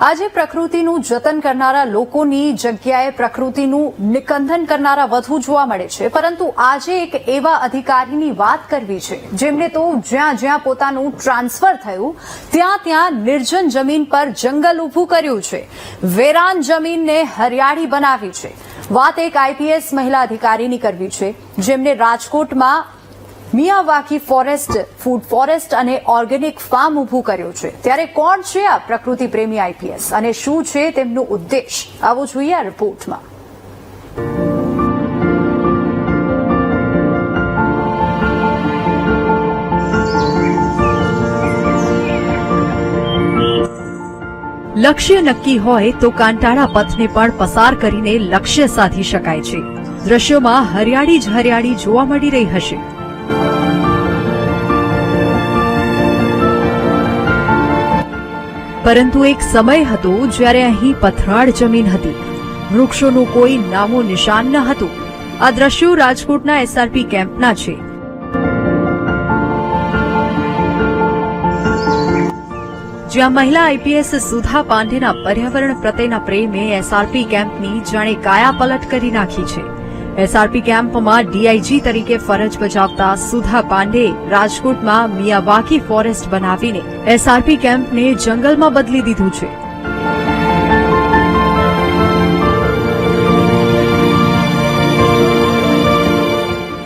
આજે પ્રકૃતિનું જતન કરનારા લોકોની જગ્યાએ પ્રકૃતિનું નિકંદન કરનારા વધુ જોવા મળે છે. પરંતુ આજે એક એવા અધિકારીની વાત કરવી છે, જેમને તો જ્યાં જ્યાં પોતાનું ટ્રાન્સફર થયું, ત્યાં ત્યાં નિર્જન જમીન પર જંગલ ઊભું કર્યું છે. વેરાન જમીનને હરિયાળી બનાવી છે. વાત એક આઈપીએસ મહિલા અધિકારીની કરવી છે, જેમને રાજકોટમાં મિયાવાકી ફોરેસ્ટ, ફૂડ ફોરેસ્ટ અને ઓર્ગેનિક ફાર્મ ઊભું કર્યું છે. ત્યારે કોણ છે આ પ્રકૃતિ પ્રેમી આઈપીએસ અને શું છે તેમનું ઉદ્દેશ? આવું જોઈએ આ રિપોર્ટમાં. લક્ષ્ય નક્કી હોય તો કાંટાળા પથને પણ પસાર કરીને લક્ષ્ય સાધી શકાય છે. દ્રશ્યોમાં હરિયાળી જ હરિયાળી જોવા મળી રહી હશે. પરંતુ એક સમય હતો જ્યારે અહીં પથરાળ જમીન હતી. વૃક્ષોનું કોઈ નામો નિશાન ન હતું. આ દ્રશ્યો રાજકોટના એસઆરપી કેમ્પના છે. જ્યાં મહિલા આઈપીએસ સુધા પાંડેના પર્યાવરણ પ્રત્યેના પ્રેમે એસઆરપી કેમ્પની જાણે કાયા પલટ કરી નાખી છે. એસઆરપી કેમ્પમાં ડીઆઈજી તરીકે ફરજ બજાવતા સુધા પાંડે રાજકોટમાં મિયાવાકી ફોરેસ્ટ બનાવીને એસઆરપી કેમ્પને જંગલમાં બદલી દીધું છે.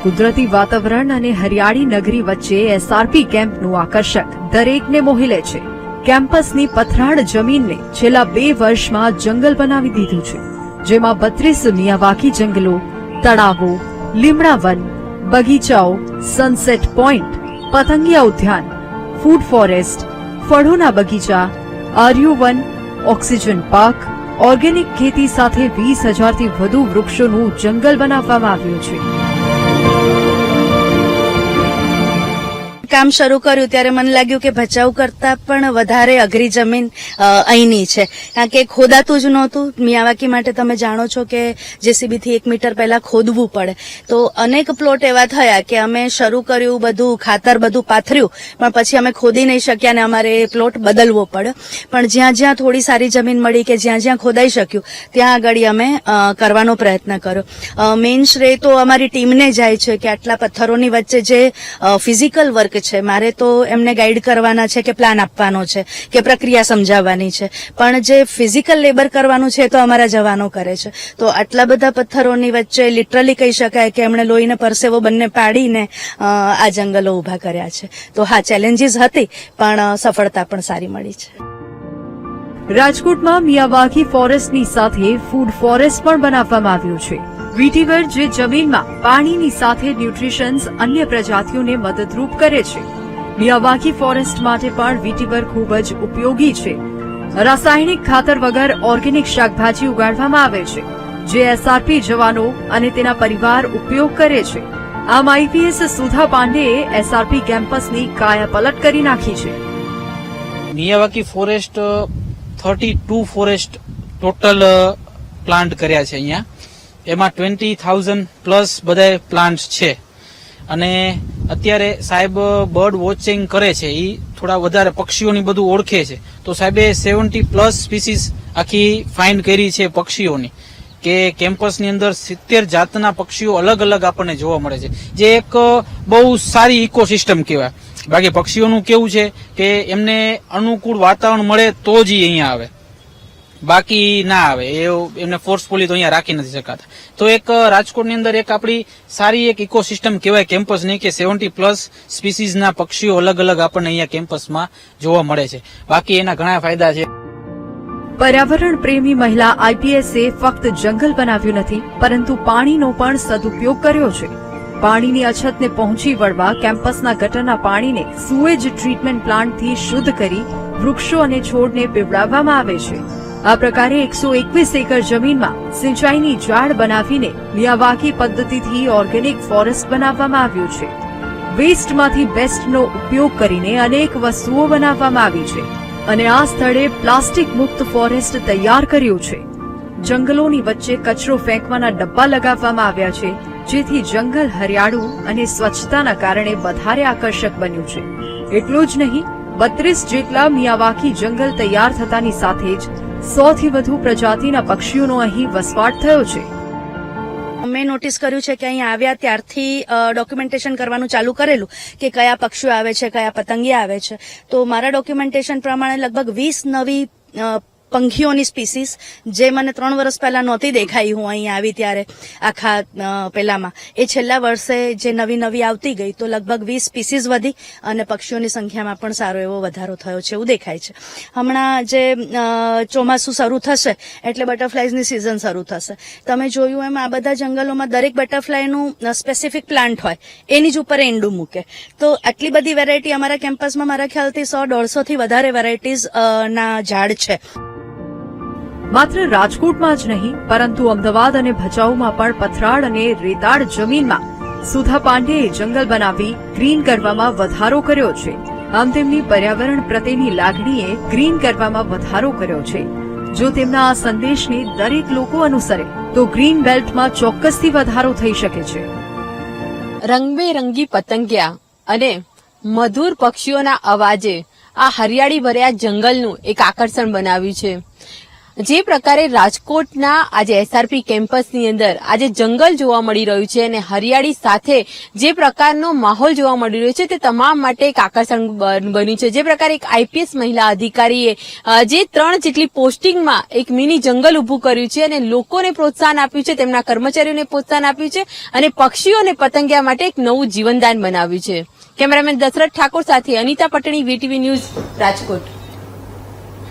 કુદરતી વાતાવરણ અને હરિયાળી નગરી વચ્ચે એસઆરપી કેમ્પનું આકર્ષક દરેકને મોહી લે છે. કેમ્પસની પથરાળ જમીનને છેલ્લા બે વર્ષમાં જંગલ બનાવી દીધું છે, જેમાં બત્રીસ મિયાવાકી જંગલો તળાવો લીમડા વન બગીચાઓ સનસેટ પોઈન્ટ પતંગિયા ઉદ્યાન ફૂડ ફોરેસ્ટ ફળોના બગીચા, આર્યુ વન, ઓક્સિજન પાર્ક, ઓર્ગેનિક ખેતી સાથે વીસ હજારથી વધુ વૃક્ષોનું જંગલ બનાવવામાં આવ્યું છે. કામ શરૂ કર્યું ત્યારે મને લાગ્યું કે ભચાઉ કરતા પણ વધારે અઘરી જમીન અહીંની છે. કારણ કે ખોદાતું જ નહોતું. મિયાવાકી માટે તમે જાણો છો કે જેસીબીથી એક મીટર પહેલા ખોદવું પડે. તો અનેક પ્લોટ એવા થયા કે અમે શરૂ કર્યું, બધું ખાતર બધું પાથર્યું, પણ પછી અમે ખોદી નહીં શક્યા અને અમારે એ પ્લોટ બદલવો પડ્યો. પણ જ્યાં જ્યાં થોડી સારી જમીન મળી કે જ્યાં જ્યાં ખોદાઈ શક્યું, ત્યાં આગળ અમે કરવાનો પ્રયત્ન કર્યો. મેઇન શ્રેય તો અમારી ટીમને જાય છે કે આટલા પથ્થરોની વચ્ચે જે ફિઝિકલ વર્ક છે. મારે તો એમને ગાઈડ કરવાના છે કે પ્લાન આપવાનો છે, કે પ્રક્રિયા સમજાવવાની છે. પણ જે ફિઝિકલ લેબર કરવાનું છે એ તો અમારા જવાનો કરે છે. તો આટલા બધા પથ્થરોની વચ્ચે લિટરલી કહી શકાય કે એમણે લોહીને પરસેવો બંને પાડીને આ જંગલો ઊભા કર્યા છે. તો હા ચેલેન્જીસ હતી, પણ સફળતા પણ સારી મળી છે. રાજકોટમાં મિયાવાકી ફોરેસ્ટની સાથે ફૂડ ફોરેસ્ટ પણ બનાવવામાં આવ્યું છે. વીટીવર જે જમીનમાં પાણીની સાથે ન્યુટ્રિશન્સ અન્ય પ્રજાતિઓને મદદરૂપ કરે છે. મિયાવાકી ફોરેસ્ટ માટે પણ વીટીવર ખૂબ જ ઉપયોગી છે. રાસાયણિક ખાતર વગર ઓર્ગેનિક શાકભાજી ઉગાડવામાં આવે છે. જે એસઆરપી જવાનો અને તેના પરિવાર ઉપયોગ કરે છે. આમ આઈપીએસ સુધા પાંડેએ એસઆરપી કેમ્પસની કાયા પલટ કરી નાખી છે. Miyawaki forest thirty two forest total plant કર્યા છે અહીંયા. એમાં ટ્વેન્ટી થાઉઝન્ડ પ્લસ બધા પ્લાન્ટ છે. અને અત્યારે સાહેબ બર્ડ વોચિંગ કરે છે. એ થોડા વધારે પક્ષીઓની બધું ઓળખે છે. તો સાહેબે સેવન્ટી પ્લસ સ્પીસીસ આખી ફાઇન્ડ કરી છે પક્ષીઓની. કે કેમ્પસની અંદર સિત્તેર જાતના પક્ષીઓ અલગ અલગ આપણને જોવા મળે છે. જે એક બહુ સારી ઇકોસિસ્ટમ કહેવાય. બાકી પક્ષીઓનું કેવું છે કે એમને અનુકૂળ વાતાવરણ મળે તો જ અહીંયા આવે. બાકી ના આવે. એમને ફોર્સફુલી તો અહીંયા રાખી નથી શકાતા. તો એક રાજકોટની અંદર એક આપણી સારી એક ઇકોસિસ્ટમ કહેવાય કેમ્પસની કે સેવન્ટી પ્લસ સ્પીસીઝના પક્ષીઓ અલગ અલગ આપણને અહીંયા કેમ્પસમાં જોવા મળે છે. બાકી એના ઘણા ફાયદા છે. પર્યાવરણ પ્રેમી મહિલા આઈપીએસે ફક્ત જંગલ બનાવ્યું નથી, પરંતુ પાણીનો પણ સદુપયોગ કર્યો છે. પાણીની અછતને પહોંચી વળવા કેમ્પસના ગટરના પાણીને સુએજ ટ્રીટમેન્ટ પ્લાન્ટથી શુદ્ધ કરી વૃક્ષો અને છોડને પીવડાવવામાં આવે છે. આ પ્રકારે એકસો એકવીસ એકર જમીનમાં સિંચાઈની જાળ બનાવીને મિયાવાકી પદ્ધતિથી ઓર્ગેનિક ફોરેસ્ટ બનાવવામાં આવ્યું છે. વેસ્ટમાંથી બેસ્ટનો ઉપયોગ કરીને અનેક વસ્તુઓ બનાવવામાં આવી છે અને આ સ્થળે પ્લાસ્ટિક મુક્ત ફોરેસ્ટ તૈયાર કર્યું છે. જંગલોની વચ્ચે કચરો ફેંકવાના ડબ્બા લગાવવામાં આવ્યા છે, જેથી જંગલ હરિયાળું અને સ્વચ્છતાના કારણે વધારે આકર્ષક બન્યું છે. એટલું જ નહીં, બત્રીસ જેટલા મિયાવાકી જંગલ તૈયાર થતાની સાથે જ સોથી વધુ પ્રજાતિના પક્ષીઓનો અહીં વસવાટ થયો છે. મેં નોટિસ કર્યું છે કે અહીંયા આવ્યા ત્યારથી ડોક્યુમેન્ટેશન કરવાનું ચાલુ કરેલું કે કયા પક્ષીઓ આવે છે, કયા પતંગિયા આવે છે. તો મારા ડોક્યુમેન્ટેશન પ્રમાણે લગભગ વીસ નવી પંખીઓની સ્પીસીસ જે મને ત્રણ વર્ષ પહેલા નહોતી દેખાઈ હું અહીંયા આવી ત્યારે આખા પહેલામાં એ છેલ્લા વર્ષે જે નવી નવી આવતી ગઈ તો લગભગ વીસ સ્પીસીસ વધી અને પક્ષીઓની સંખ્યામાં પણ સારો એવો વધારો થયો છે એવું દેખાય છે. હમણાં જે ચોમાસું શરૂ થશે એટલે બટરફ્લાઇઝની સિઝન શરૂ થશે. તમે જોયું એમ આ બધા જંગલોમાં દરેક બટરફ્લાયનું સ્પેસિફિક પ્લાન્ટ હોય. એની જ ઉપર એંડું મૂકે. તો આટલી બધી વેરાયટી અમારા કેમ્પસમાં મારા ખ્યાલથી સો દોઢસોથી વધારે વેરાયટીઝ ના ઝાડ છે. માત્ર રાજકોટમાં જ નહીં, પરંતુ અમદાવાદ અને ભચાઉમાં પણ પથરાળ અને રેતાળ જમીનમાં સુધા પાંડેએ જંગલ બનાવી ગ્રીન કરવામાં વધારો કર્યો છે. આમ તેમની પર્યાવરણ પ્રત્યેની લાગણીએ ગ્રીન કરવામાં વધારો કર્યો છે. જો તેમના આ સંદેશને દરેક લોકો અનુસરે, તો ગ્રીન બેલ્ટમાં ચોક્કસથી વધારો થઈ શકે છે. રંગબેરંગી પતંગિયા અને મધુર પક્ષીઓના અવાજે આ હરિયાળી ભર્યા જંગલનું એક આકર્ષણ બનાવ્યું છે. જે પ્રકારે રાજકોટના આજે એસઆરપી કેમ્પસની અંદર આજે જંગલ જોવા મળી રહ્યું છે અને હરિયાળી સાથે જે પ્રકારનો માહોલ જોવા મળી રહ્યો છે તે તમામ માટે એક આકર્ષણ બન્યું છે. જે પ્રકારે એક આઈપીએસ મહિલા અધિકારીએ જે ત્રણ જેટલી પોસ્ટિંગમાં એક મિની જંગલ ઉભું કર્યું છે અને લોકોને પ્રોત્સાહન આપ્યું છે, તેમના કર્મચારીઓને પ્રોત્સાહન આપ્યું છે અને પક્ષીઓ અને પતંગિયા માટે એક નવું જીવનદાન બનાવ્યું છે. કેમેરામેન દશરથ ઠાકોર સાથે અનિતા પટણી વીટીવી ન્યૂઝ રાજકોટ.